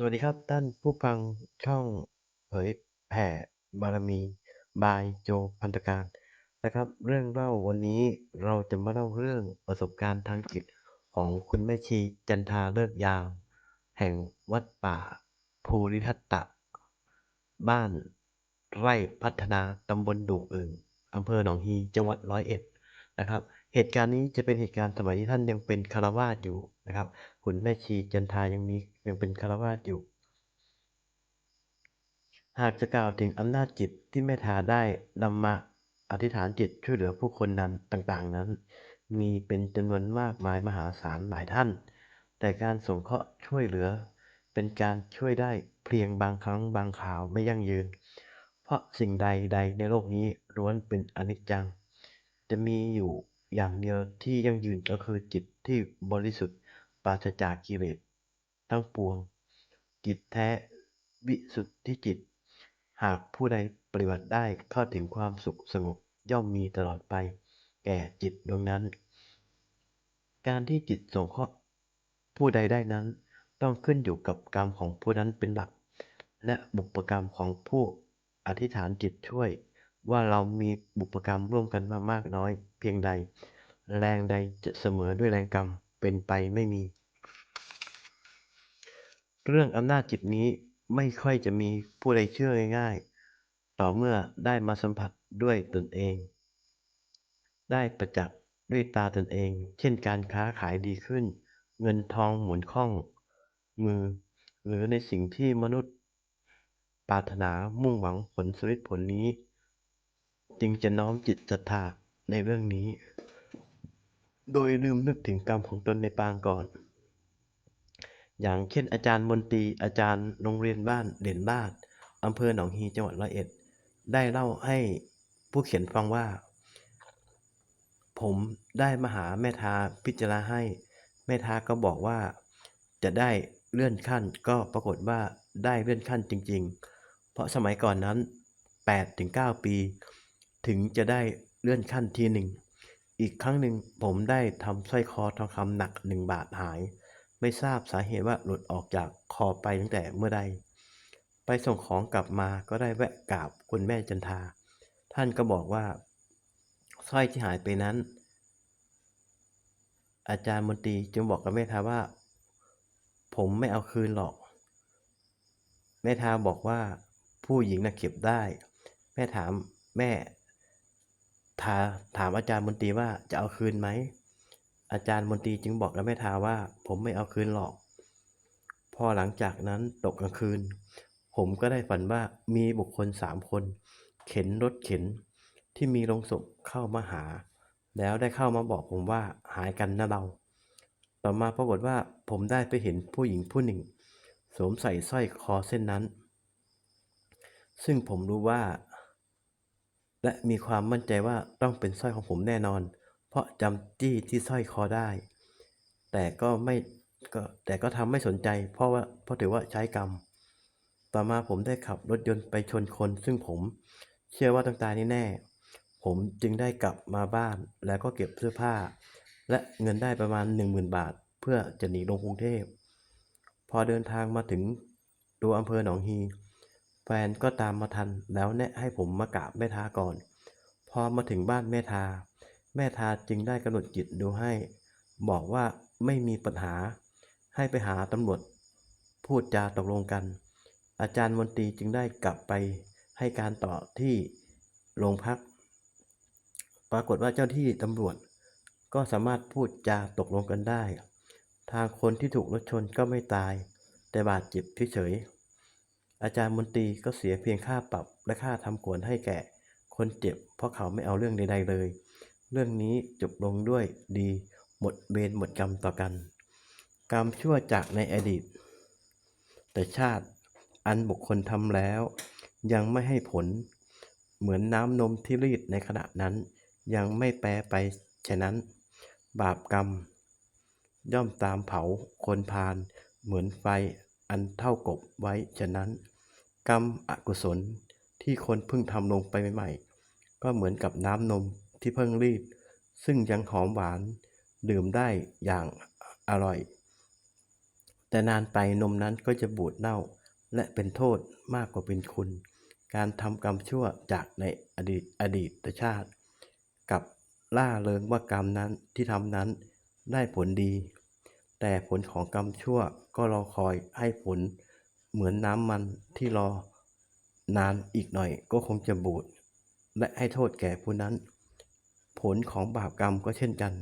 สวัสดีครับท่านผู้ฟังช่องเผยแผ่บารมี บายโจพันธการนะครับ เรื่องเล่าวันนี้เราจะมาเล่าเรื่องประสบการณ์ทางจิตของคุณแม่ชีจันทาเลิกยามแห่งวัดป่า ภูริทัตตะ บ้านไร่พัฒนาตำบลดูอึ่งอำเภอหนองฮีจังหวัดร้อยเอ็ดนะครับ เหตุการณ์นี้จะเป็นเหตุการณ์สมัยที่ท่านยังเป็นคารวาสอยู่นะครับคุณแม่ชีจันทายังมียังเป็นคารวาสอยู่ หากจะกล่าวถึงอำนาจจิตที่แม่ทาได้นำมาอธิษฐานจิตช่วยเหลือผู้คนนั้นต่างๆนั้น มีเป็นจำนวนมากมายมหาศาลหลายท่าน แต่การสงเคราะห์ช่วยเหลือ เป็นการช่วยได้เพียงบางครั้งบางคราวไม่ยั่งยืน เพราะสิ่งใดๆในโลกนี้ล้วนเป็นอนิจจัง จะมีอยู่ อย่างเดียวที่ยั่งยืนก็คือจิตที่บริสุทธิ์ปราศจากกิเลสทั้งปวง จิตแท้วิสุทธิจิต หากผู้ใดปฏิบัติได้เข้าถึงความสุขสงบย่อมมีตลอดไป แก่จิตดวงนั้น การที่จิตสงเคราะห์ผู้ใดได้นั้น ต้องขึ้นอยู่กับกรรมของผู้นั้นเป็นหลัก และบุพกรรมของผู้อธิษฐานจิตช่วย ว่าเรามีบุพกรรมร่วมกันมามากน้อยเพียงใด แรงใดจะเสมอด้วยแรงกรรมเป็นไปไม่มี เรื่องอำนาจจิตนี้ไม่ค่อยจะมีผู้ใดเชื่อง่ายๆ ต่อเมื่อได้มาสัมผัสด้วยตนเอง ได้ประจักษ์ด้วยตาตนเอง เช่นการค้าขายดีขึ้น เงินทองหมุนคล่องมือ หรือในสิ่งที่มนุษย์ปรารถนามุ่งหวังผลสำเร็จผลนี้ จึงจะน้อมจิตศรัทธาในเรื่องนี้ โดยลืมนึกถึงกรรมของตนในปางก่อน อย่างเช่นอาจารย์มนตรีอาจารย์โรงเรียนบ้านเด่นบ้านอำเภอหนองฮีจังหวัดร้อยเอ็ด ได้เล่าให้ผู้เขียนฟังว่า ผมได้มาหาแม่ทาพิจารณาให้ แม่ทาก็บอกว่าจะได้เลื่อนขั้นก็ปรากฏว่าได้เลื่อนขั้นจริง ๆ เพราะสมัยก่อนนั้น8-9ปี ถึงจะได้เลื่อนขั้นทีหนึ่ง อีกครั้งหนึ่งผมได้ทำสร้อยคอทองคำหนักหนึ่งบาทหาย ไม่ทราบสาเหตุว่าหลุดออกจากคอไปตั้งแต่เมื่อใด ไปส่งของกลับมาก็ได้แวะกราบคุณแม่จันทา ท่านก็บอกว่าสร้อยที่หายไปนั้น อาจารย์มนตรีจึงบอกกับแม่ทาว่า ผมไม่เอาคืนหรอก แม่ทาบอกว่าผู้หญิงน่ะเก็บได้ แม่ถามแม่ ทาถามอาจารย์มนตรีว่าจะเอาคืนไหม อาจารย์มนตรีจึงบอกกับแม่ทาว่า ผมไม่เอาคืนหรอก พอหลังจากนั้นตกกลางคืน ผมก็ได้ฝันว่ามีบุคคลสามคน เข็นรถเข็นที่มีโลงศพเข้ามาหา แล้วได้เข้ามาบอกผมว่าหายกันนะเรา ต่อมาปรากฏว่าผมได้ไปเห็นผู้หญิงผู้หนึ่งสวมใส่สร้อยคอเส้นนั้น ซึ่งผมรู้ว่า และมีความมั่นใจว่าต้องเป็นสร้อยของผมแน่นอน เพราะจำจี้ที่สร้อยคอได้ แต่ก็ไม่ก็แต่ก็ทำไม่สนใจ เพราะว่าเพราะถือว่าใช้กรรม ต่อมาผมได้ขับรถยนต์ไปชนคน ซึ่งผมเชื่อว่าต้องตายแน่ๆผมจึงได้กลับมาบ้านแล้วก็เก็บเสื้อผ้า และเงินได้ประมาณ 10,000 บาท เพื่อจะหนีลงกรุงเทพ พอเดินทางมาถึงตัวอำเภอหนองฮี แฟนก็ตามมาทันแล้วแนะให้ผมมากราบแม่ทาก่อน พอมาถึงบ้านแม่ทา แม่ทาจึงได้กำหนดจิตดูให้ บอกว่าไม่มีปัญหา ให้ไปหาตำรวจ พูดจาตกลงกัน อาจารย์มนตรีจึงได้กลับไปให้การต่อที่โรงพัก ปรากฏว่าเจ้าที่ตำรวจ ก็สามารถพูดจาตกลงกันได้ ทางคนที่ถูกรถชนก็ไม่ตาย แต่บาดเจ็บเฉยๆ อาจารย์มนตรีก็เสียเพียงค่าปรับและค่าทำขวนให้แก่ คนเจ็บ เพราะเขาไม่เอาเรื่องใดๆเลย เรื่องนี้จบลงด้วยดี หมดเวรหมดกรรมต่อกัน กรรมชั่วจากในอดีต แต่ชาติอันบุคคลทำแล้ว ยังไม่ให้ผล เหมือนน้ำนมที่รีดในขณะนั้น ยังไม่แปรไปฉะนั้น บาปกรรม ย่อมตามเผาคนพาลเหมือนไฟ อันเท่ากบไว้ฉะนั้น กรรมอกุศลที่คนเพิ่งทำลงไปใหม่ๆ ก็เหมือนกับน้ำนมที่เพิ่งรีด ซึ่งยังหอมหวาน ดื่มได้อย่างอร่อย แต่นานไปนมนั้นก็จะบูดเน่าและเป็นโทษมากกว่าเป็นคุณ การทำกรรมชั่วจากในอดีตอดีตชาติ กับล่าเริงว่ากรรมนั้นที่ทำนั้นได้ผลดี แต่ผลของกรรมชั่วก็รอคอยให้ผล เหมือนน้ำมันที่รอนานอีกหน่อยก็คงจะบูด และให้โทษแก่ผู้นั้น ผลของบาปกรรมก็เช่นกัน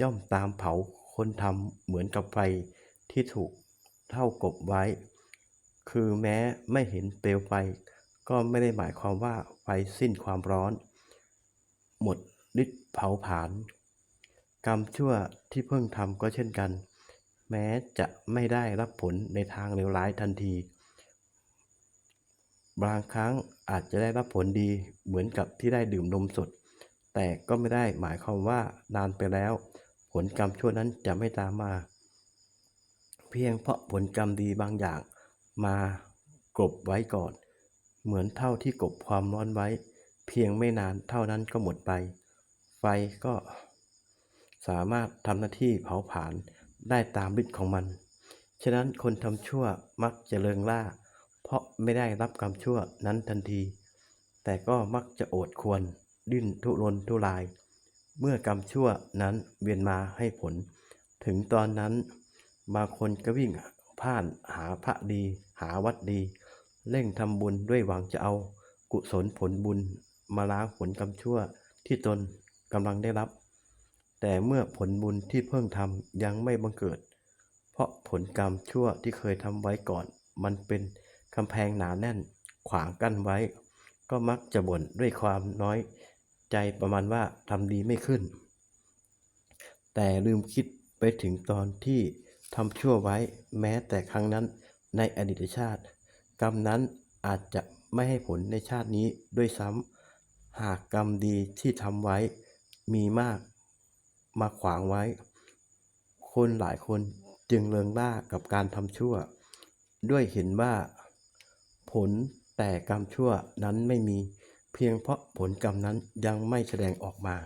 ย่อมตามเผาคนทำเหมือนกับไฟที่ถูกเท่ากบไว้ คือแม้ไม่เห็นเปลวไฟ ก็ไม่ได้หมายความว่าไฟสิ้นความร้อน หมดฤทธิ์เผาผลาญ กรรมชั่วที่เพิ่งทำก็เช่นกัน แม้จะไม่ได้รับผลในทางเลวร้ายทันที บางครั้งอาจจะได้รับผลดีเหมือนกับที่ได้ดื่มนมสด แต่ก็ไม่ได้หมายความว่านานไปแล้ว ผลกรรมชั่วนั้นจะไม่ตามมา เพียงเพราะผลกรรมดีบางอย่างมากบไว้ก่อน เหมือนเท่าที่กบความร้อนไว้ เพียงไม่นานเท่านั้นก็หมดไป ไฟก็ สามารถทำหน้าที่เผาผลาญได้ตามฤทธิ์ของมัน ฉะนั้นคนทำชั่วมักจะเริงร่า เพราะไม่ได้รับกรรมชั่วนั้นทันที แต่ก็มักจะโอดควร ดิ้นทุรนทุราย เมื่อกรรมชั่วนั้นเวียนมาให้ผล ถึงตอนนั้น บางคนก็วิ่งพ่านหาพระดี หาวัดดี เร่งทำบุญด้วยหวังจะเอา กุศลผลบุญมาล้างผลกรรมชั่วที่ตนกำลังได้รับ แต่เมื่อผลบุญที่เพิ่งทำยังไม่บังเกิด เพราะผลกรรมชั่วที่เคยทำไว้ก่อน มันเป็นกำแพงหนาแน่น ขวางกั้นไว้ ก็มักจะบ่นด้วยความน้อยใจประมาณว่าทำดีไม่ขึ้น แต่ลืมคิดไปถึงตอนที่ทำชั่วไว้แม้แต่ครั้งนั้นในอดีตชาติ กรรมนั้นอาจจะไม่ให้ผลในชาตินี้ด้วยซ้ำหากกรรมดีที่ทำไว้มีมาก มาขวางไว้ คนหลายคนจึงเลิงล่ากับการทำชั่ว ด้วยเห็นว่า ผลแต่กรรมชั่วนั้นไม่มี เพียงเพราะผลกรรมนั้นยังไม่แสดงออกมา